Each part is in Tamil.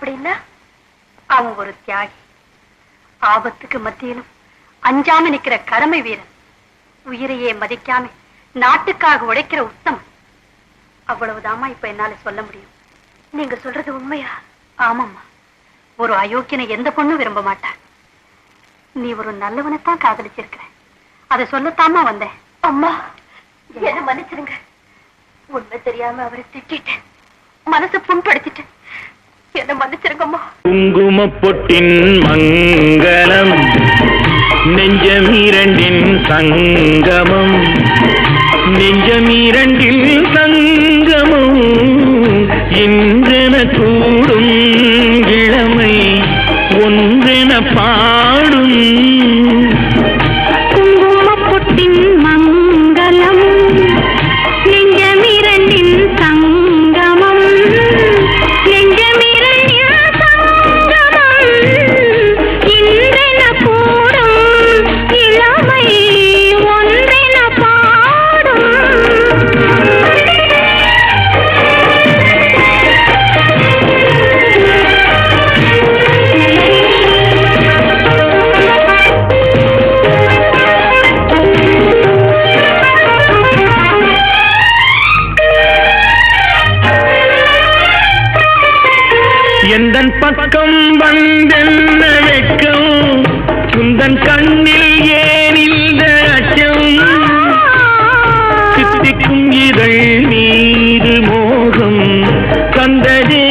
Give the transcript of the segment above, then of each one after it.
அப்படின்னா அவன் ஒரு தியாகி. ஆபத்துக்கு மத்தியிலும் அஞ்சாம நிக்கிற கடமை வீரன் உயிரையே மதிக்காம நாட்டுக்காக உழைக்கிற உத்தமன். அவ்வளவுதாம்மா இப்ப என்னால சொல்ல முடியும். நீங்க சொல்றது உண்மையா? ஆமாம்மா. ஒரு அயோக்கியனை எந்த பொண்ணும் விரும்ப மாட்டான் நீ ஒரு நல்லவனைத்தான் காதலிச்சிருக்கிற அதை சொல்லத்தாமா வந்தேன். அம்மா என்ன மன்னிச்சிருங்க. உண்மை தெரியாம அவரை திட்டிட்டேன். மனசு புண்படுத்திட்டேன். என்ன மன்னிச்சிருங்கம்மா. குங்குமப் பொட்டின் மங்களம் நெஞ்சமீரண்டின் சங்கமம் நெஞ்சமீரண்டில் சங்கமம் என்றென கூடும் இளமை ஒன்றென பாடும் எந்தன் பக்கம் வந்தென்ன வெக்கம் சுந்தன் கண்ணில் ஏன் இந்த அச்சம்? சித்திக்கும் இதழ் மீது மோகம். தந்ததே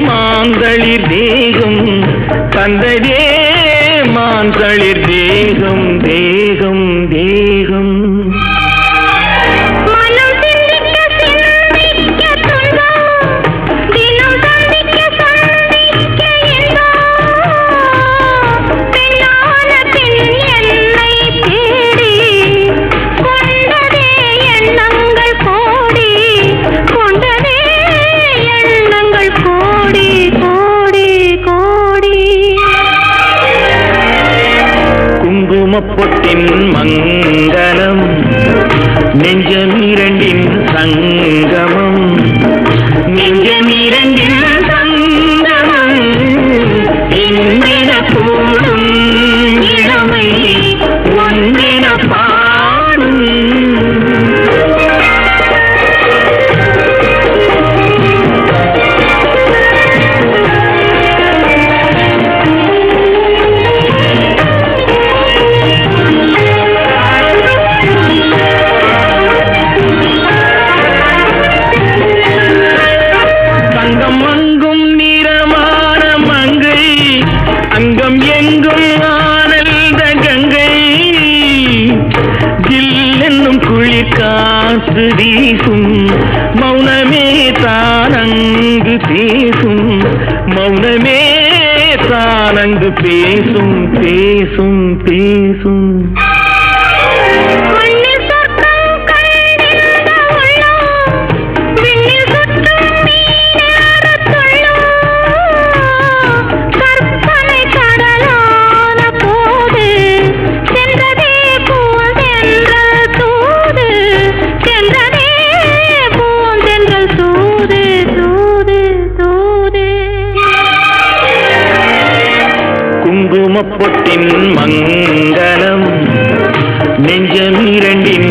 மாந்தளிர் தேகம். தந்ததே மாந்தளிர் தேகம். குங்குமப்பொட்டின் மங்களம் நெஞ்சமிரண்டின் சங்கமம். நெஞ்சமிரண்டின் காற்று வீசும். மௌனமே தானங்கு பேசும். மௌனமே தானங்கு பேசும் பேசும் பேசும். குங்குமப்பொட்டின் மங்களம் நெஞ்சமிரண்டின்